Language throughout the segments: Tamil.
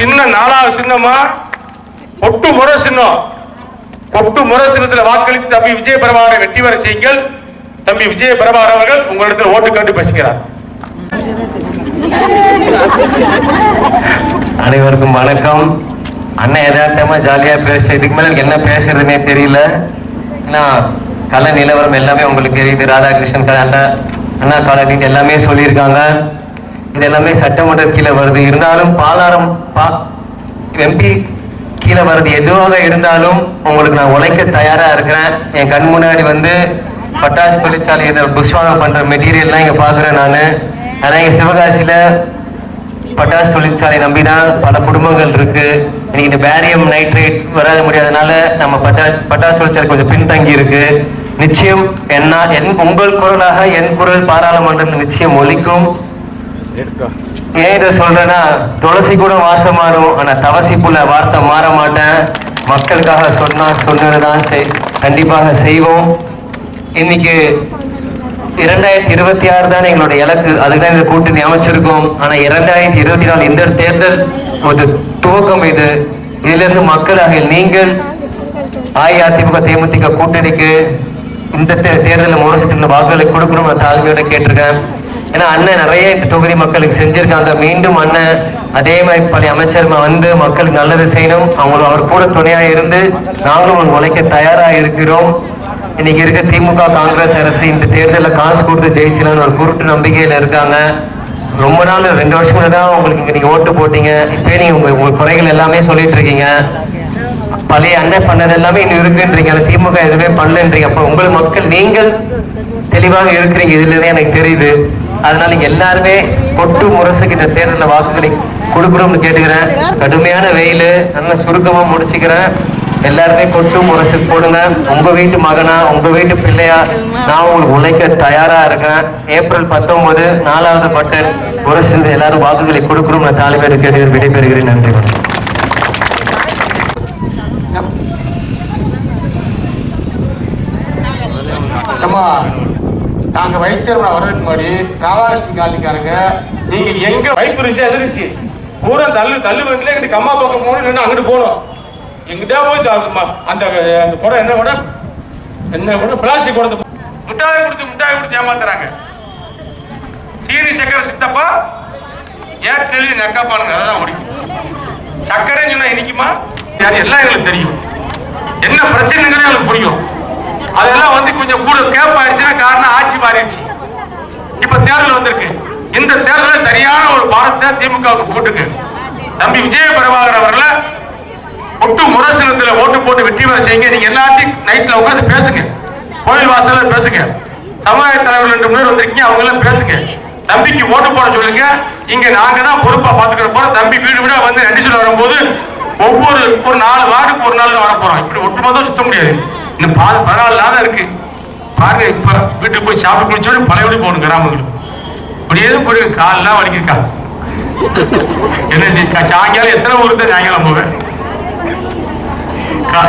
சின்ன நாலாவது சின்னமா? ஒட்டு முறை சின்னம். ஒட்டு முறை சின்னத்துல வாக்களித்து தம்பி விஜய பிரபாகரை வெற்றி வர செய்யுங்கள். தம்பி விஜய பிரபாகர் அவர்கள் உங்களிடத்தில் ஓட்டு கேட்டு பேசுகிறார். அனைவருக்கும் வணக்கம். அண்ணன் யதார்த்தமா ஜாலியா பேச இதுக்கு மேல என்ன பேசுறதுனே தெரியல. ஏன்னா கலை நிலவரம் எல்லாமே உங்களுக்கு தெரியுது. ராதாகிருஷ்ணன் கலை அண்ணா அண்ணா காலனி எல்லாமே சொல்லியிருக்காங்க. இது எல்லாமே சட்டமன்ற கீழே வருது. இருந்தாலும் பாலாரம் பா எம்பி கீழே வருது. எதுவாக இருந்தாலும் உங்களுக்கு நான் உழைக்க தயாரா இருக்கிறேன். என் கண் முன்னாடி வந்து பட்டாசு தொழிற்சாலை இதை பண்ற மெட்டீரியல்லாம் இங்க பாக்குறேன் நானு. ஆனா இங்க சிவகாசியில பட்டாசு தொழிற்சாலை நம்பிதான் பல குடும்பங்கள் இருக்கு. இன்னைக்கு இந்த பேரியம் நைட்ரேட் வராத முடியாதனால நம்ம பட்டாசு பட்டாசு தொழிற்சாலை கொஞ்சம் பின்தங்கி இருக்கு. நிச்சயம் என்ன என் உங்கள் குரலாக என் குரல் பாராளுமன்றம் நிச்சயம் ஒழிக்கும் ஏன் இதை சொல்றேன்னா துளசி கூட வாசம் மாறும். ஆனா தவசி புள்ள வார்த்தை மாற மாட்டேன். மக்களுக்காக சொன்னா சொன்னதுதான் செய் கண்டிப்பாக செய்வோம். இன்னைக்கு இரண்டாயிரத்தி இருபத்தி ஆறு தான் எங்களுடைய இலக்கு. அதுதான் இந்த கூட்டணி அமைச்சிருக்கோம். ஆனா இரண்டாயிரத்தி இருபத்தி நாலு இந்த தேர்தல் ஒரு துவக்கம் இது. இதுல இருந்து மக்களாக நீங்கள் அஇஅதிமுக தேமுதிக கூட்டணிக்கு இந்த தே- தேர்தலில் முரசத்தில் வாக்குகளை கொடுக்கணும் தாழ்மையோட கேட்டிருக்கேன். ஏன்னா அண்ணன் நிறைய தொகுதி மக்களுக்கு செஞ்சிருக்காங்க. மீண்டும் அண்ணன் அதே மாதிரி பழைய அமைச்சர் வந்து மக்களுக்கு நல்லது செய்யணும். அவங்களும் அவர் கூட துணையா இருந்து நாங்களும் உழைக்க தயாரா இருக்கிறோம். இன்னைக்கு இருக்க திமுக காங்கிரஸ் அரசு இந்த தேர்தலில் காசு கொடுத்து ஜெயிச்சலாம்னு ஒரு குருட்டு நம்பிக்கையில இருக்காங்க. ரொம்ப நாள் ரெண்டு வருஷம் தான் உங்களுக்கு இங்க நீங்க ஓட்டு போட்டீங்க. இப்பயே நீங்க உங்க உங்க குறைகள் எல்லாமே சொல்லிட்டு இருக்கீங்க. பழைய அண்ணன் பண்ணது எல்லாமே இன்னும் இருக்குன்றீங்க. ஆனா திமுக எதுவுமே பண்ணலன்றீங்க. அப்ப உங்கள் மக்கள் நீங்கள் தெளிவாக இருக்கிறீங்க. இதுல எனக்கு தெரியுது. அதனால எல்லாருமே கொட்டு முரசுக்கு இந்த தேர்தலில் வாக்குகளை கொடுக்கணும்னு கேட்டுக்கிறேன் கடுமையான வெயில் நல்லா சுருக்கமாக முடிச்சுக்கிறேன் எல்லாருமே கொட்டு முரசு போடுங்க. உங்க வீட்டு மகனா உங்க வீட்டு பிள்ளையா நான் உங்களுக்கு உழைக்க தயாரா இருக்கேன். ஏப்ரல் பத்தொன்பது நாலாவது பட்டன் முரசு எல்லாரும் வாக்குகளை கொடுக்கணும் நான் தலைமையை கேட்டு விடைபெறுகிறேன். நன்றி Come on. நாங்க வைஸ் சேர்மன் வர்றதுக்கு முன்னாடி ராதாகிருஷ்ணன் காலனிக்காரங்க நீங்க எங்க வைப்பு இருந்துச்சு இருந்துச்சு. பூரா தள்ளு தள்ளு வண்டில எங்கிட்ட கம்மா பக்கம் போகணும் நின்று அங்கிட்டு போகணும். எங்கிட்ட போய் அந்த அந்த குடம் என்ன கூட என்ன கூட பிளாஸ்டிக் குடத்தை முட்டாய் கொடுத்து முட்டாய் கொடுத்து ஏமாத்துறாங்க. சீனி சக்கரை சித்தப்பா ஏற்றெளி நெக்கப்பானுங்க அதான் முடிக்கும். சக்கரைன்னு சொன்னா இனிக்குமா? யார் எல்லாம் எங்களுக்கு தெரியும். என்ன பிரச்சனைங்கிறது எங்களுக்கு புரியும். அதெல்லாம் வந்து கொஞ்சம் கூட கேப் ஆயிடுச்சுன்னா காரணம் ஆட்சி மாறிடுச்சு. இப்ப தேர்தல் வந்திருக்கு. இந்த தேர்தலில் சரியான ஒரு பாடத்தை திமுகவுக்கு போட்டுக்கு. தம்பி விஜய பிரபாகர் அவர்களை ஒட்டு முரசினத்துல ஓட்டு போட்டு வெற்றி பெற செய்யுங்க. நீங்க எல்லாத்தையும் நைட்ல உட்காந்து பேசுங்க. கோயில் வாசல்ல பேசுங்க. சமுதாய தலைவர் ரெண்டு பேர் வந்திருக்கீங்க அவங்க எல்லாம் பேசுங்க. தம்பிக்கு ஓட்டு போட சொல்லுங்க. இங்க நாங்க தான் பொறுப்பா பாத்துக்கிற போறோம் தம்பி வீடு வீடா வந்து நன்றி வரும்போது ஒவ்வொரு ஒரு நாலு வார்டுக்கு ஒரு நாள் தான் வர போறோம் இப்படி ஒட்டுமொத்தம் சுத்த முடியாது. இன்னும் பால் பதினாலு நாள் இருக்கு. பாருங்க இப்ப வீட்டுக்கு போய் சாப்பிட்டு குளிச்சோட பழையபடி போகணும் கிராமங்களுக்கு. இப்படியே போய் காலெல்லாம் வலிக்கிருக்கா என்ன சாயங்காலம் எத்தனை ஊருக்கு சாயங்காலம் போவேன்?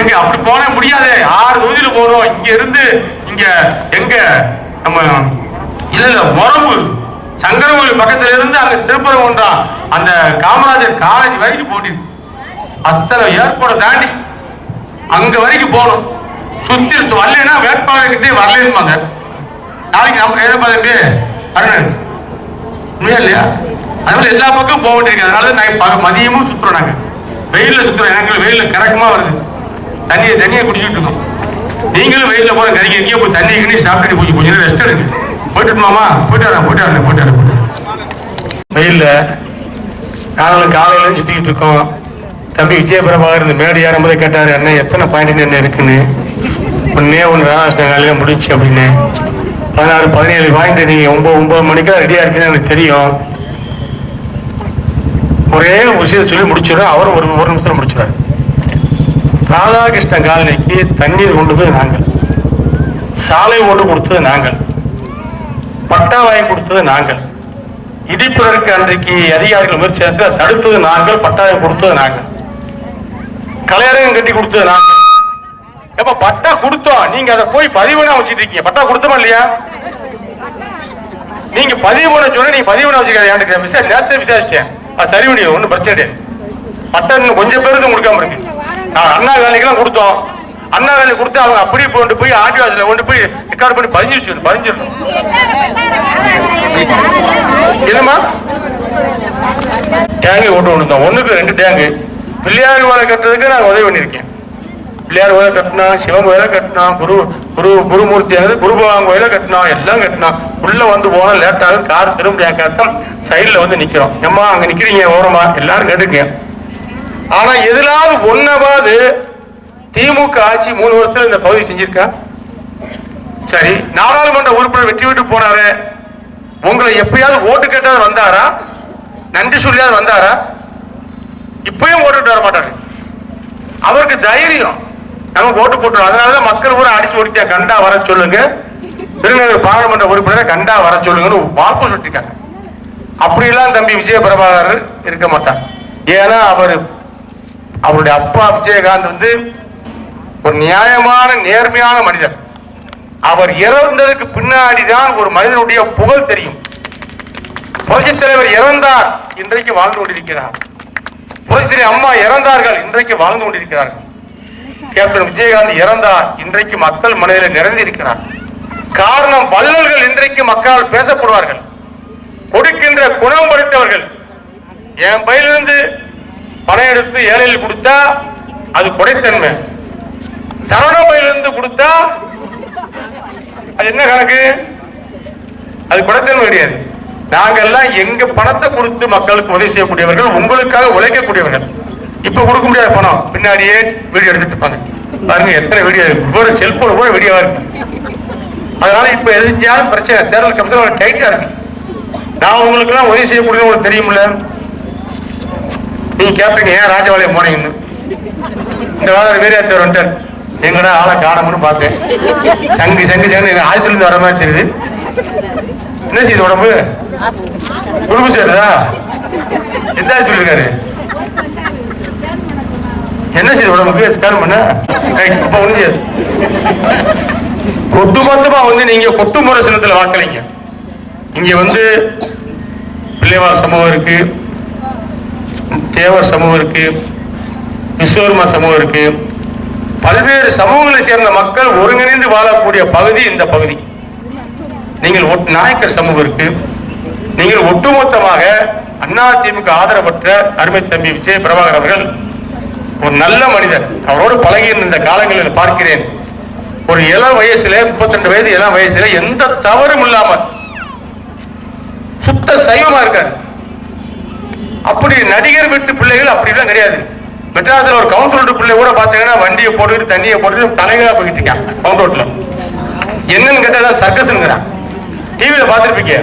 எங்க அப்படி போன முடியாது. ஆறு தொகுதியில போறோம். இங்க இருந்து இங்க எங்க நம்ம இல்ல இல்ல உறவு சங்கரமொழி பக்கத்துல இருந்து அங்க திருப்பரங்குன்றம் அந்த காமராஜர் காலேஜ் வரைக்கும் போட்டிருக்கு அத்தனை ஏற்பாடு தாண்டி அங்க வரைக்கும் போகணும். சுத்தி வரலன்னா வேட்பாளர்கிட்டே வரலன்னுமாங்க நாளைக்கு நம்ம எதிர்பார்த்து அருண் உண்மையா இல்லையா? அதனால எல்லா பக்கமும் போக வேண்டியிருக்கு. அதனால தான் நான் மதியமும் சுத்துறோம் நாங்க. வெயில்ல சுத்துறோம். எனக்கு வெயிலில் கறக்கமா வருது. தண்ணியை தண்ணியை குடிச்சிட்டு இருக்கோம். நீங்களும் வெயிலில் போகிற கறிங்க எங்கேயோ போய் தண்ணி கண்ணி சாப்பிட்டு கொஞ்சம் கொஞ்சம் நேரம் ரெஸ்ட் எடுங்க. போயிட்டு மாமா. போயிட்டு வரேன் போயிட்டு வரேன் போயிட்டு வரேன் வெயிலில் வெயில்ல நாங்களும் காலையில சுத்திக்கிட்டு இருக்கோம். தம்பி விஜயபிரபாகர் இந்த மேடு ஏறும்போது கேட்டார் அண்ணன் எத்தனை பாயிண்ட் என்ன இருக்குன்னு? ஒன்னே ஒன்று ராதாகிருஷ்ணன் காலையில் முடிச்சு அப்படின்னு. பதினாறு பதினேழு பாயிண்ட் நீங்க ஒன்பது ஒன்பது மணிக்கெல்லாம் ரெடியா இருக்குன்னு எனக்கு தெரியும். ஒரே ஒரு விஷயத்தை சொல்லி முடிச்சிடும் அவர் ஒரு ஒரு நிமிஷத்தில் முடிச்சிடுறாரு ராதாகிருஷ்ணன் காலனிக்கு தண்ணீர் கொண்டு போய் நாங்கள். சாலை ஓட்டு கொடுத்தது நாங்கள். பட்டா வாங்கி கொடுத்தது நாங்கள். இடிப்பதற்கு அன்றைக்கு அதிகாரிகள் முயற்சி தடுத்தது நாங்கள் பட்டாயம் கொடுத்தது நாங்கள். கலையரங்கம் கட்டி கொடுத்தது நாங்கள். எப்ப பட்டா கொடுத்தோம்? நீங்க அதை போய் பதிவு பண்ண வச்சுட்டு இருக்கீங்க. பட்டா கொடுத்தோமா இல்லையா? நீங்க பதிவு பண்ண சொன்னா நீங்க பதிவு பண்ண வச்சுக்காது. விசா நேரத்தை விசாரிச்சிட்டேன் அது சரி பண்ணிடும் ஒன்றும் பிரச்சனை கிடையாது பட்டம் இன்னும் கொஞ்சம் பேருக்கு கொடுக்காம இருக்கு. நான் அண்ணா வேலைக்கெல்லாம் கொடுத்தோம். அண்ணா வேலை கொடுத்து அவங்க அப்படியே கொண்டு போய் ஆடிவாசில கொண்டு போய் ரெக்கார்ட் பண்ணி பதிஞ்சு வச்சிருக்கணும் பதிஞ்சிடணும். என்னமா டேங்கு ஒட்டு ஒன்று தான் ஒன்றுக்கு ரெண்டு டேங்கு. பிள்ளையார் வேலை கட்டுறதுக்கு நான் உதவி பண்ணியிருக்கேன். பிள்ளையார் கோயில கட்டினா சிவன் கோயில கட்டினா குரு குரு குருமூர்த்தி ஆகுது குருபகவான் கோயில கட்டினா எல்லாம் கட்டினா உள்ள வந்து போனா லேட்டாக கார் திரும்ப காட்டம் சைடில் வந்து நிக்கிறோம். ஏம்மா அங்க நிக்கிறீங்க ஓரமா எல்லாரும் கேட்டுக்கங்க ஆனா எதிலாவது ஒன்னவாது திமுக ஆட்சி மூணு வருஷத்துல இந்த பகுதி செஞ்சிருக்கா? சரி நாடாளுமன்ற உறுப்பினர் வெற்றி விட்டு போனாரு. உங்களை எப்பயாவது ஓட்டு கேட்டாவது வந்தாரா? நன்றி சொல்லியாவது வந்தாரா? இப்பயும் ஓட்டுட்டு வர மாட்டாரு. அவருக்கு தைரியம். நமக்கு ஓட்டு போட்டுரும் அதனாலதான் மக்கள் கூட அடிச்சு ஓடிட்டா கண்டா வர சொல்லுங்க. திருநெல்வேலி பாராளுமன்ற உறுப்பினரை கண்டா வர சொல்லுங்கன்னு வாக்கு சொல்லிருக்காங்க அப்படிலாம் தம்பி விஜய பிரபாகர் இருக்க மாட்டார். ஏன்னா அவர் அவருடைய அப்பா விஜயகாந்த் வந்து ஒரு நியாயமான நேர்மையான மனிதர். அவர் இறந்ததுக்கு பின்னாடி தான் ஒரு மனிதனுடைய புகழ் தெரியும். புரட்சி தலைவர் இறந்தார் இன்றைக்கு வாழ்ந்து கொண்டிருக்கிறார். புரட்சி அம்மா இறந்தார்கள் இன்றைக்கு வாழ்ந்து கொண்டிருக்கிறார்கள். கேப்டன் விஜயகாந்த் இறந்தார். இன்றைக்கு மக்கள் மனதில் நிறைந்திருக்கிறார். காரணம் வள்ளல்கள் இன்றைக்கு மக்களால் பேசப்படுவார்கள். கொடுக்கின்ற குணம் படைத்தவர்கள். என் பையிலிருந்து பணம் எடுத்து ஏழையில் கொடுத்தா அது கொடைத்தன்மை. சரவண பையிலிருந்து கொடுத்தா அது என்ன கணக்கு? அது கொடைத்தன்மை கிடையாது. நாங்கெல்லாம் எங்க பணத்தை கொடுத்து மக்களுக்கு உதவி செய்யக்கூடியவர்கள் உங்களுக்காக உழைக்கக்கூடியவர்கள். இப்ப கொடுக்க முடியாத பணம். பின்னாடியே வீடியோ எடுத்துட்டு இருப்பாங்க. பாருங்க எத்தனை வீடியோ. ஒரு செல்போன் கூட வீடியோவா இருக்கு. அதனால இப்ப எதிர்த்தாலும் பிரச்சனை. தேர்தல் கமிஷன் டைட்டா இருக்கு. நான் உங்களுக்கு எல்லாம் உதவி செய்யக்கூடியது உங்களுக்கு தெரியுமில்ல நீங்க கேட்பீங்க ஏன் ராஜபாளையம் போனீங்கன்னு? இந்த வாரம் வீரத்தவர் வந்துட்டார். எங்கடா ஆளை காணமுன்னு பார்த்தேன். சங்கு சங்கு சங்கு. எங்க இருந்து வர மாதிரி தெரியுது. என்ன செய்யுது உடம்பு? குடும்ப சேருதா எந்த ஆயத்துல இருக்காரு? என்ன செய்யுது உடம்புக்கு ஸ்கேன் பண்ண? ஏய், இப்ப செய்யாது ஒட்டுமொத்தமா வந்து நீங்க கொட்டு முறை வாக்களிங்க. இங்க வந்து பிள்ளைவார் சமூகம் இருக்கு தேவர் சமூகம் இருக்கு விஸ்வகர்மா சமூகம் இருக்கு. பல்வேறு சமூகங்களை சேர்ந்த மக்கள் ஒருங்கிணைந்து வாழக்கூடிய பகுதி இந்த பகுதி. நீங்கள் ஒட்- நாயக்கர் சமூகம் இருக்கு. நீங்கள் ஒட்டுமொத்தமாக அதிமுக ஆதரவற்ற அருமை தம்பி விஜய பிரபாகர் அவர்கள் ஒரு நல்ல மனிதர் அவரோடு பழகிய இந்த காலங்களில் பார்க்கிறேன். ஒரு இளம் வயசுல 32 வயது இளம் வயசுல எந்த தவறும் இல்லாமல் சுத்த சைவமா இருக்காரு. அப்படி நடிகர் வீட்டு பிள்ளைகள் அப்படிலாம் கிடையாது. மெட்ராஸ்ல ஒரு கவுன்சிலர் பிள்ளை கூட பாத்தீங்கன்னா வண்டியை போட்டுக்கிட்டு தண்ணியை போட்டுட்டு தலைகளா போயிட்டு இருக்கான் கவுண்ட் ரோட்ல என்னன்னு கேட்டா சர்க்கஸ்ங்கிறான். டிவியில பாத்துருப்பீங்க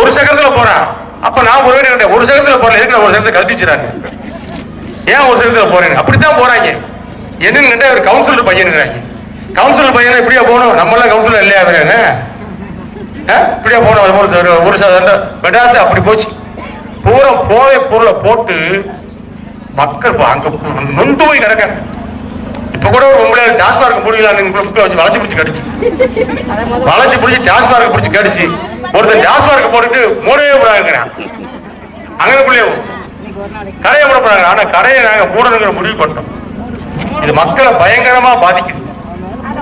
ஒரு செகண்ட்ல போறான். அப்ப நான் ஒரு வேண்டிய கேட்டேன் ஒரு செகண்ட்ல போறேன் எதுக்கு ஒரு செகண்ட் கல்பிச்சுறாங்க ஏன் ஒரு செகண்ட்ல போறேன் அப்படித்தான் போறாங்க. என்னன்னு கேட்டா ஒரு கவுன்சிலர் பையனுங்கிறாங்க கவுன்சிலர் பையன் இப்படியா போகணும் நம்மளாம் கவுன்சிலர் இல்லையா அவரு இப்படியா போகணும் ஒரு ஒரு- ஒரு மெட்ராஸ் அப்படி போச்சு. பூரா போதை பொருளை போட்டு மக்கள் அங்க நொந்து போய் கிடக்க இப்ப கூட ஒரு உங்களை டாஸ்மார்க் முடியலான்னு வச்சு வளைச்சு பிடிச்சி கடிச்சு. வளைச்சு பிடிச்சி டாஸ்மார்க் பிடிச்சி கடிச்சு. ஒருத்தன் டாஸ்மார்க் போட்டுட்டு மூடவே கூடாதுங்கிறான். பிள்ளையோ கடையை மூட போறாங்க. ஆனா கடையை நாங்க மூடணுங்கிற முடிவு பண்ணிட்டோம். இது மக்களை பயங்கரமா பாதிக்குது.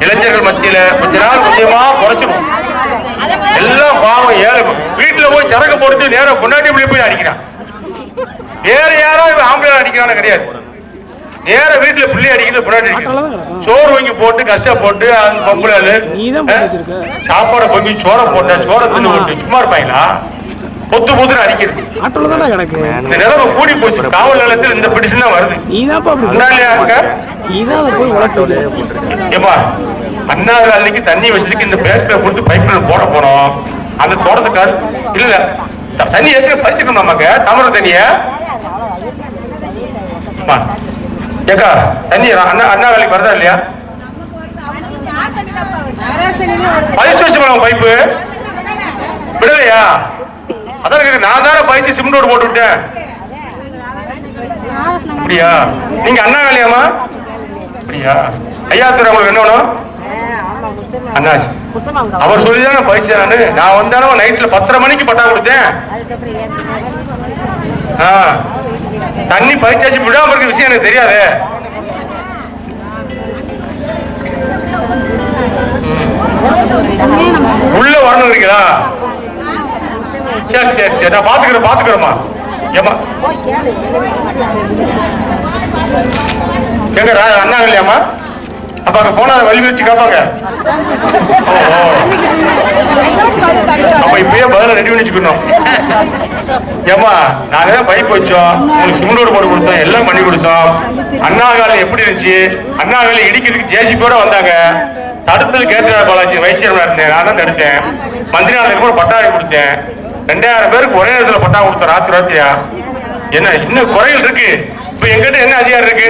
இளைஞர்கள் மத்தியில கொஞ்ச நாள் கொஞ்சமா குறைச்சிரும் எல்லாம் பாவம் ஏழை வீட்டுல போய் சரக்கு போட்டு நேரா பொண்டாட்டி போய் அடிக்கிறான். வேற யாராவது ஆம்பளை அடிக்கிறான கிடையாது. நேர வீட்டுல பிள்ளை அடிக்கிறது பொண்டாட்டி சோறு வாங்கி போட்டு கஷ்டப்பட்டு அந்த பொம்பளை. சாப்பாடை பொங்கி சோற போட்ட சோற தின்னு போட்டு சும்மா இருப்பாங்களா? பொத்து பொத்துன்னு அடிக்கிறது. ஆட்டோல தானே கிடக்கு. இந்த நிலைமை கூடி போச்சு. காவல் நிலையத்தில் இந்த பிடிஷன் தான் வருது. நீ இருக்க நீ தான் அதை போய் உழட்டு ஏப்பா அண்ணா அன்னைக்கு தண்ணி வசதிக்கு இந்த பேக்கரை கொடுத்து பைப்ல போட போனோம். அந்த தோட்டத்துக்காரு இல்ல தண்ணி ஏற்கனவே பறிச்சிருக்கோம் நமக்கு தமிழ் தண்ணிய? ஏக்கா தண்ணி அண்ணா அண்ணா வேலைக்கு வருதா இல்லையா? பறிச்சு வச்சு பைப்பு விடலையா? அதான் கேக்குறேன், நான் தானே பயிற்சி சிமெண்ட் ரோடு போட்டு விட்டேன் அப்படியா? நீங்க அண்ணா வேலையாமா அப்படியா? ஐயா துறை உங்களுக்கு என்ன வேணும்? அண்ணாச்சி. அவர் சொல்லிதான் பயிற்சி நான். நான் வந்தாலும் நைட்ல பத்தரை மணிக்கு பட்டா கொடுத்தேன். ஆ. தண்ணி பறிச்சாச்சு. விடாம இருக்க விஷயம் எனக்கு தெரியாது. உள்ள வரணுங்கிறீங்களா சரி சரி சரி. நான் பாத்துக்கிறேன் பாத்துக்கிறேம்மா. ஏமா எங்க அண்ணா இல்லையாம்மா? அப்ப அங்க போனா வழி வச்சு காப்பாங்க. அப்ப இப்பயே பதில ரெடி பண்ணி வச்சுக்கணும். ஏமா நாங்க தான் பைப் வச்சோம். உங்களுக்கு சிமெண்ட் ரோடு போட்டு கொடுத்தோம் எல்லாம் பண்ணி கொடுத்தோம். அண்ணா காலம் எப்படி இருந்துச்சு? அண்ணா காலம் இடிக்கிறதுக்கு ஜேசிபியோட வந்தாங்க. தடுத்தது கேட்டு பாலாஜி வைஸ் சேர்மனா இருந்தேன் நான் தான் தடுத்தேன். மந்திரி நாளைக்கு கூட பட்டாவை கொடுத்தேன். ரெண்டாயிரம் பேருக்கு ஒரே இடத்துல பட்டா கொடுத்த ராத்திரி ராத்திரியா என்ன இன்னும் குறைகள் இருக்கு? இப்ப எங்கிட்ட என்ன அதிகாரம் இருக்கு?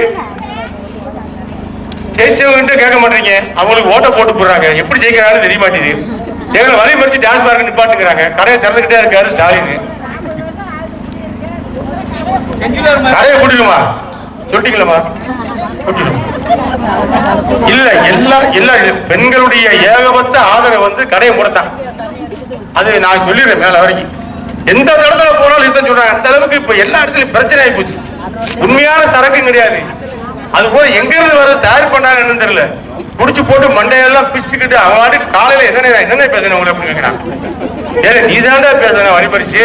ஜெயிச்சவங்கிட்ட கேட்க மாட்டீங்க அவங்களுக்கு ஓட்ட போட்டு போடுறாங்க. எப்படி ஜெயிக்கிறாங்கன்னு தெரிய மாட்டேங்குது. எங்களை வரை மறிச்சு டான்ஸ் பார்க்க நிப்பாட்டுங்கிறாங்க கடையை திறந்துகிட்டே இருக்காரு ஸ்டாலின். கடையை கூட்டிடுமா? சொல்லிட்டீங்களா கூட்டிடும்? இல்ல எல்லா எல்லா பெண்களுடைய ஏகபத்த ஆதரவு வந்து கடையை மூடத்தான். அது நான் சொல்லிடுறேன் மேல வரைக்கும். எந்த இடத்துல போனாலும் இதுதான் சொல்றாங்க. அந்த அளவுக்கு இப்ப எல்லா இடத்துலயும் பிரச்சனை ஆகி போச்சு. உண்மையான சரக்கு கிடையாது. அது போல எங்க இருந்து வர்றது தயார் பண்ணாங்க என்னன்னு தெரியல. புடிச்சு போட்டு மண்டையெல்லாம் பிச்சுக்கிட்டு அவன் வாட்டுக்கு காலையில என்னென்ன என்னென்ன பேசுன உங்களை எப்படி கேட்கிறான் ஏன் நீ தாண்டா பேசுன வழிபறிச்சு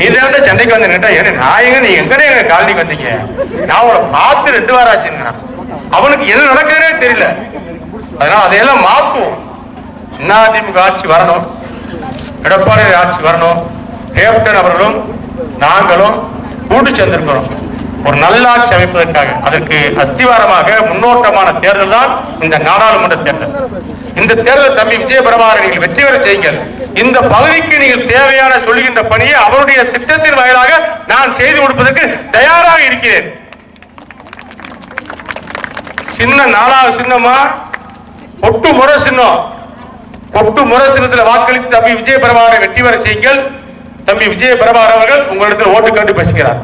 நீ தாண்டா சண்டைக்கு வந்து நின்றா ஏன்னா நான் எங்க நீ எங்கடே எங்க காலனிக்கு வந்தீங்க? நான் உங்களை பார்த்து ரெண்டு வாரம் ஆச்சுங்கிறான் அவனுக்கு என்ன நடக்குதுன்னே தெரியல. அதனால அதையெல்லாம் மாத்துவோம். அதிமுக ஆட்சி வரணும்? எடப்பாடி ஆட்சி வரணும். கேப்டன் அவர்களும் நாங்களும் கூட்டு சேர்ந்திருக்கிறோம். ஒரு நல்ல ஆட்சி அமைப்பதற்காக அதற்கு அஸ்திவாரமாக முன்னோட்டமான தேர்தல் தான் இந்த நாடாளுமன்ற தேர்தல். இந்த தேர்தல் தம்பி விஜய பிரபாகரன் நீங்கள் வெற்றி பெற செய்யுங்கள். இந்த பகுதிக்கு நீங்கள் தேவையான சொல்லுகின்ற பணியை அவருடைய திட்டத்தின் வாயிலாக நான் செய்து கொடுப்பதற்கு தயாராக இருக்கிறேன். சின்ன நாலாவது சின்னமா? ஒட்டு முறை சின்னம். கொட்டு முறை வாக்களித்து தம்பி விஜய பிரபாகரை வெற்றி வர செய்யுங்கள். தம்பி விஜய பிரபாகர் அவர்கள் உங்களிடத்தில் ஓட்டு கேட்டு பேசுகிறார்.